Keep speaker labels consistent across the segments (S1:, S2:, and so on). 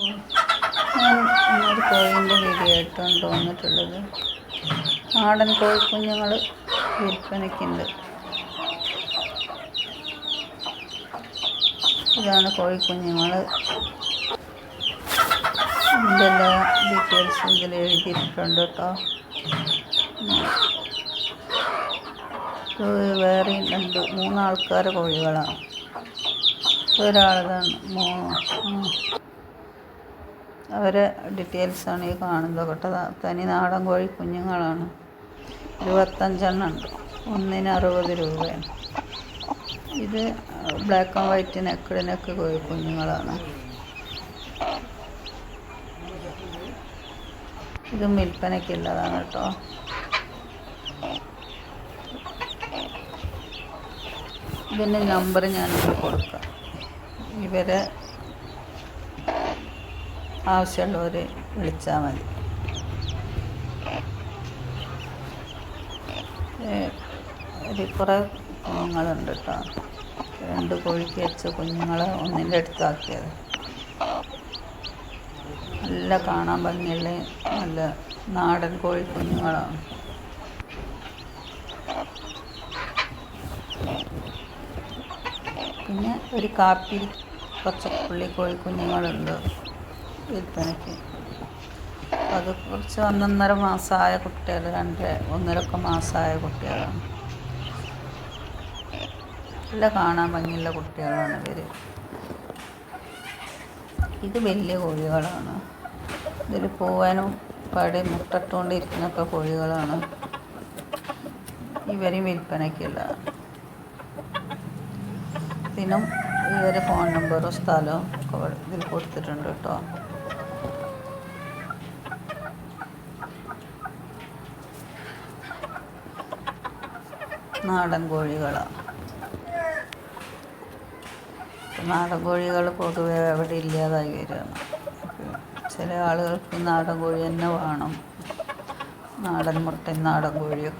S1: ഇന്നൊരു കോഴിന്റെ വീഡിയോ ആയിട്ടാണ് തോന്നിട്ടുള്ളത് നാടൻ കോഴിക്കുഞ്ഞുങ്ങൾ വിൽപ്പനയ്ക്കുണ്ട്. ഇതാണ് കോഴിക്കുഞ്ഞുങ്ങൾ ഇതിന്റെ എല്ലാ ഡീറ്റെയിൽസും ഇതിൽ എഴുതിയിട്ടുണ്ട് കേട്ടോ. വേറെ രണ്ട് മൂന്നാൾക്കാരെ കോഴികളാണ്. ഒരാളതാണ് മൂന്ന്. അവരെ ഡീറ്റെയിൽസാണ് ഈ കാണുന്നത്. കേട്ടോ തനി നാടൻ കോഴി കുഞ്ഞുങ്ങളാണ്. ഇരുപത്തഞ്ചെണ്ണം ഉണ്ട് ഒന്നിന് അറുപത് രൂപയാണ്. ഇത് black and white naked neck കോഴി കുഞ്ഞുങ്ങളാണ്. ഇത് വിൽപ്പനയ്ക്കുള്ളതാണ് കേട്ടോ. ഇതിന്റെ നമ്പർ ഞാനിവിടെ കൊടുക്കാം. ഇവരെ ആവശ്യമുള്ളവർ വിളിച്ചാൽ മതി. ഒരു കുറേ കുഞ്ഞുങ്ങളുണ്ട് കേട്ടോ. രണ്ട് കോഴിക്ക് വെച്ച കുഞ്ഞുങ്ങളെ ഒന്നിന്റെ അടുത്താക്കിയത്. നല്ല കാണാൻ ഭംഗിയുള്ള നല്ല നാടൻ കോഴി കുഞ്ഞുങ്ങളാണ്. പിന്നെ ഒരു കാപ്പി പച്ചപ്പുള്ളി കോഴി കുഞ്ഞുങ്ങളുണ്ട്. വിൽപ്പനയ്ക്ക്. അത് കുറച്ച് ഒന്നൊന്നര മാസമായ കുട്ടികൾ രണ്ട് ഒന്നരൊക്കെ മാസമായ കുട്ടികളാണ്. നല്ല കാണാൻ ഭംഗിയുള്ള കുട്ടികളാണ് ഇവർ ഇത് വലിയ കോഴികളാണ്. ഇതിൽ പോവാനും പാടി മുട്ടട്ടുകൊണ്ടിരിക്കുന്നൊക്കെ കോഴികളാണ്. ഇവരെയും വിൽപ്പനയ്ക്കുള്ള. ഇതിനും ഇവരെ ഫോൺ നമ്പറും സ്ഥലവും ഇതിൽ കൊടുത്തിട്ടുണ്ട് കേട്ടോ. നാടൻ കോഴികളാണ് നാടൻ കോഴികൾ പൊതുവെ അവിടെ ഇല്ലാതായി വരികയാണ് ചില ആളുകൾക്ക് നാടൻ കോഴി തന്നെ വേണം. നാടൻ മുട്ടയും നാടൻ കോഴിയും.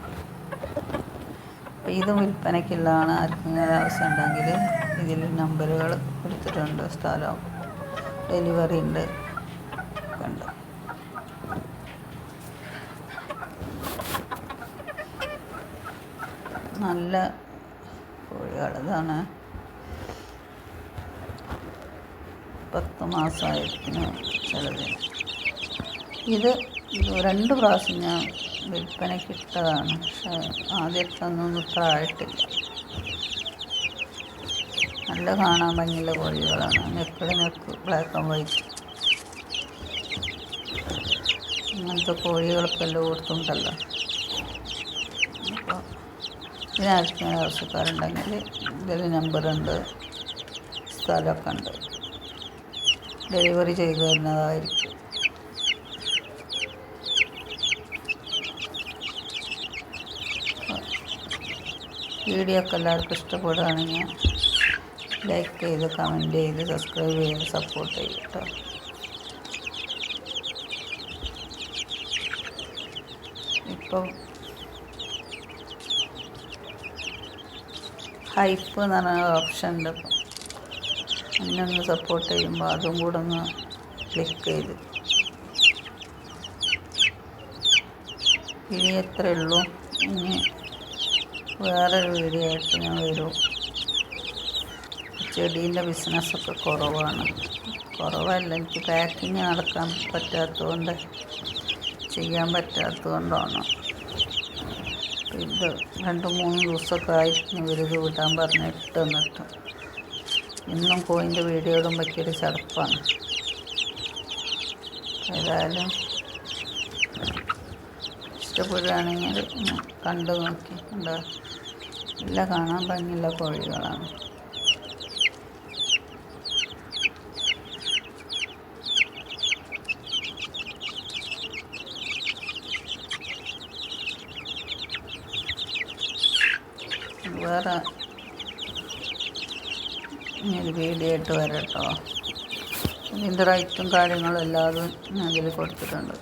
S1: അപ്പോൾ ഇതും വിൽപ്പനയ്ക്കുള്ളതാണ് ആർക്കെങ്കിലും ആവശ്യം ഉണ്ടെങ്കിൽ ഇതിൽ നമ്പറുകൾ കൊടുത്തിട്ടുണ്ട് സ്ഥലം. ഡെലിവറി ഉണ്ട്. ഉണ്ട് നല്ല കോഴികൾ ഇതാണ് പത്ത് മാസമായിരിക്കുന്നു ചിലത്. ഇത് രണ്ട് പ്രാവശ്യം ഞാൻ വിൽപ്പനയ്ക്ക് ഇട്ടതാണ്. പക്ഷേ ആദ്യത്തെ ഒന്നും ഇത്ര ആയിട്ടില്ല. നല്ല കാണാൻ ഭംഗിയുള്ള കോഴികളാണ്. Naked neck black and white അങ്ങനത്തെ കോഴികളൊക്കെ എല്ലാം അപ്പോൾ ഇതിനാർക്കും ആവശ്യക്കാരുണ്ടെങ്കിൽ ഇതിൽ നമ്പറുണ്ട് സ്ഥലമൊക്കെ ഉണ്ട് ഡെലിവറി ചെയ്തു തരുന്നതായിരിക്കും. വീഡിയോ ഒക്കെ എല്ലാവർക്കും ഇഷ്ടപ്പെടുകയാണെങ്കിൽ ലൈക്ക് ചെയ്ത് കമന്റ് ചെയ്ത് സബ്സ്ക്രൈബ് ചെയ്ത് സപ്പോർട്ട് ചെയ്യും കേട്ടോ ഇപ്പം ഹൈപ്പ് എന്ന് പറഞ്ഞ ഓപ്ഷൻ ഉണ്ട് എന്നെ സപ്പോർട്ട് ചെയ്യുമ്പോൾ അതും കൂടെ ഒന്ന് ക്ലിക്ക് ചെയ്ത്. ഇനി എത്രയേ ഉള്ളൂ. ഇനി വേറൊരു വീഡിയോ ആയിട്ട് ഞാൻ വരും. ചെടീന്റെ ബിസിനസ്സൊക്കെ കുറവാണ്. കുറവല്ല എനിക്ക് പാക്കിങ് നടക്കാൻ പറ്റാത്തതുകൊണ്ട് ചെയ്യാൻ പറ്റാത്തതുകൊണ്ടാണ്. ഇത് രണ്ട് മൂന്ന് ദിവസമൊക്കെ ആയി ഇവരിത് വിടാൻ പറഞ്ഞിട്ട് എന്നിട്ട് ഇന്നും കോയിന്റെ വീഡിയോ പറ്റിയൊരു ചടപ്പാണ്. ഏതായാലും ഇഷ്ടപ്പെടുകയാണെങ്കിൽ കണ്ടു നോക്കി. എന്താ എല്ലാം കാണാൻ ഭംഗിയുള്ള കോഴികളാണ്. വേറെ ഇനിയൊരു വീഡിയോ ആയിട്ട് വരട്ടോ. ഇതിന്റെ റൈറ്റും കാര്യങ്ങളും എല്ലാതും ഇതിൽ കൊടുത്തിട്ടുണ്ട്.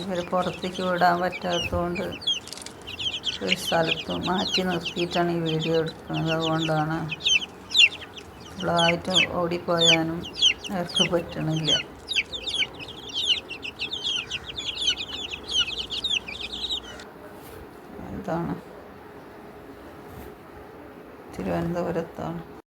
S1: ഇവർ പുറത്തേക്ക് വിടാൻ പറ്റാത്തതുകൊണ്ട് ഒരു സ്ഥലത്ത് മാറ്റി നിർത്തിയിട്ടാണ് ഈ വീഡിയോ എടുക്കുന്നത്. അതുകൊണ്ടാണ് ഫുള്ളായിട്ട് ഓടിപ്പോയാനും അവർക്ക് പറ്റണില്ല. തിരുവനന്തപുരത്താണ്.